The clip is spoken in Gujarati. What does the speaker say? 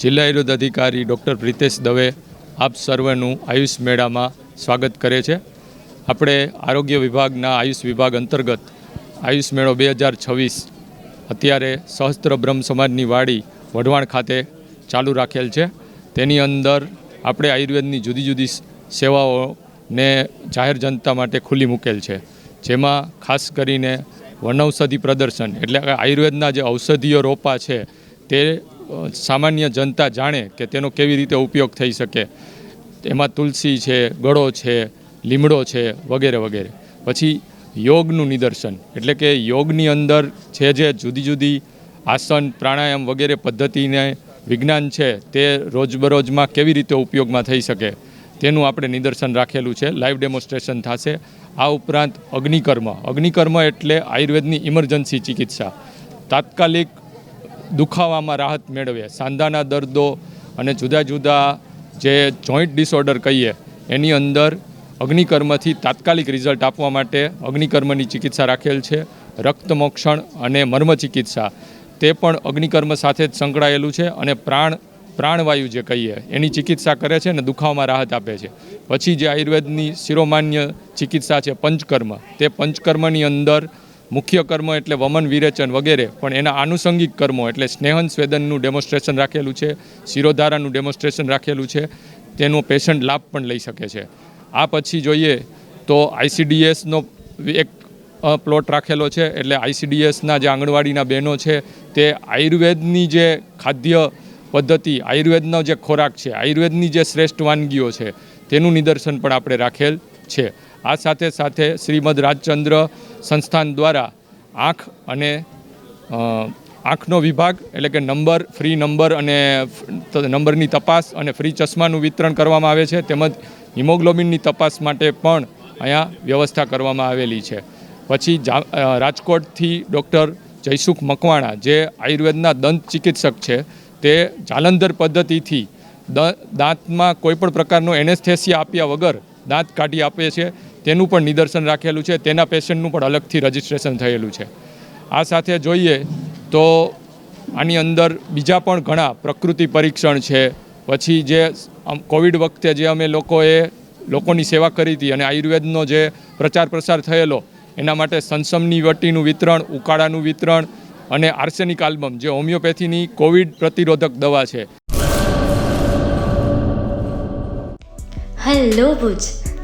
જિલ્લા આયુર્વેદ અધિકારી ડૉક્ટર પ્રિતેશ દવે આપ સર્વનું આયુષ મેળામાં સ્વાગત કરે છે. આપણે આરોગ્ય વિભાગના આયુષ વિભાગ અંતર્ગત આયુષ મેળો બે હજાર છવ્વીસ અત્યારે સહસ્ત્ર બ્રહ્મ સમાજની વાડી વઢવાણ ખાતે ચાલુ રાખેલ છે. તેની અંદર આપણે આયુર્વેદની જુદી જુદી સેવાઓને જાહેર જનતા માટે ખુલ્લી મૂકેલ છે. જેમાં ખાસ કરીને વનૌષધિ પ્રદર્શન એટલે આયુર્વેદના જે ઔષધીય રોપા છે તે સામાન્ય જનતા જાણે કે તેનો કેવી રીતે ઉપયોગ થઈ શકે. એમાં તુલસી છે, ગળો છે, લીમડો છે, વગેરે વગેરે. પછી યોગનું નિદર્શન. એટલે કે યોગની અંદર છે જે જુદી જુદી આસન, પ્રાણાયામ વગેરે પદ્ધતિને વિજ્ઞાન છે, તે રોજબરોજમાં કેવી રીતે ઉપયોગમાં થઈ શકે, તેનું આપણે નિદર્શન રાખેલું છે. લાઈવ ડેમોન્સ્ટ્રેશન થશે. આ ઉપરાંત અગ્નિકર્મ. અગ્નિકર્મ એટલે આયુર્વેદની ઇમરજન્સી ચિકિત્સા. તાત્કાલિક દુખાવામાં રાહત મેળવે સાંધાના દર્દો અને જુદા જુદા જે જોઈન્ટ ડિસઓર્ડર કહીએ, એની અંદર અગ્નિકર્મથી તાત્કાલિક રિઝલ્ટ આપવા માટે અગ્નિકર્મની ચિકિત્સા રાખેલ છે. રક્તમોક્ષણ અને મર્મ ચિકિત્સા. તે પણ અગ્નિકર્મ સાથે જ સંકળાયેલું છે અને પ્રાણ, પ્રાણવાયુ જે કહીએ, એની ચિકિત્સા કરે છે અને દુખાવામાં રાહત આપે છે. પછી જે આયુર્વેદની શિરોમાન્ય ચિકિત્સા છે પંચકર્મ. તે પંચકર્મની અંદર મુખ્ય કર્મ એટલે વમન, વિરેચન વગેરે. પણ એના આનુષંગિક કર્મો એટલે સ્નેહન સ્વેદનનું ડેમોન્સ્ટ્રેશન રાખેલું છે, શિરોધારાનું ડેમોન્સ્ટ્રેશન રાખેલું છે, તેનો પેશન્ટ લાભ પણ લઈ શકે છે. આ પછી જોઈએ તો આઈસીડીએસનો એક પ્લોટ રાખેલો છે, એટલે આઈસીડીએસના જે આંગણવાડીના બહેનો છે, તે આયુર્વેદની જે ખાદ્ય પદ્ધતિ, આયુર્વેદનો જે ખોરાક છે, આયુર્વેદની જે શ્રેષ્ઠ વાનગીઓ છે, તેનું નિદર્શન પણ આપણે રાખેલ છે. આ સાથે સાથે શ્રીમદ રાજચંદ્ર સંસ્થાન દ્વારા આંખ અને આંખનો વિભાગ એટલે કે નંબર, ફ્રી નંબર અને નંબરની તપાસ અને ફ્રી ચશ્માનું વિતરણ કરવામાં આવે છે. તેમજ હિમોગ્લોબિનની તપાસ માટે પણ અહીંયા વ્યવસ્થા કરવામાં આવેલી છે. પછી જા રાજકોટથી ડૉક્ટર જયસુખ મકવાણા, જે આયુર્વેદના દંત ચિકિત્સક છે, તે જાલંધર પદ્ધતિથી દાંતમાં કોઈપણ પ્રકારનો એનેસ્થેસિયા આપ્યા વગર દાંત કાઢી આપે છે. તેનું પણ નિદર્શન રાખેલું છે. તેના પેશન્ટનું પણ અલગથી રજિસ્ટ્રેશન થયેલું છે. આ સાથે જોઈએ તો આની અંદર બીજા પણ ઘણા પ્રકૃતિ પરીક્ષણ છે. પછી જે કોવિડ વખતે જે અમે લોકોએ લોકોની સેવા કરી હતી અને આયુર્વેદનો જે પ્રચાર પ્રસાર થયેલો, એના માટે સંસમની વટીનું વિતરણ, ઉકાળાનું વિતરણ અને આર્સેનિક આલ્બમ, જે હોમિયોપેથીની કોવિડ પ્રતિરોધક દવા છે. હેલો ભુજ.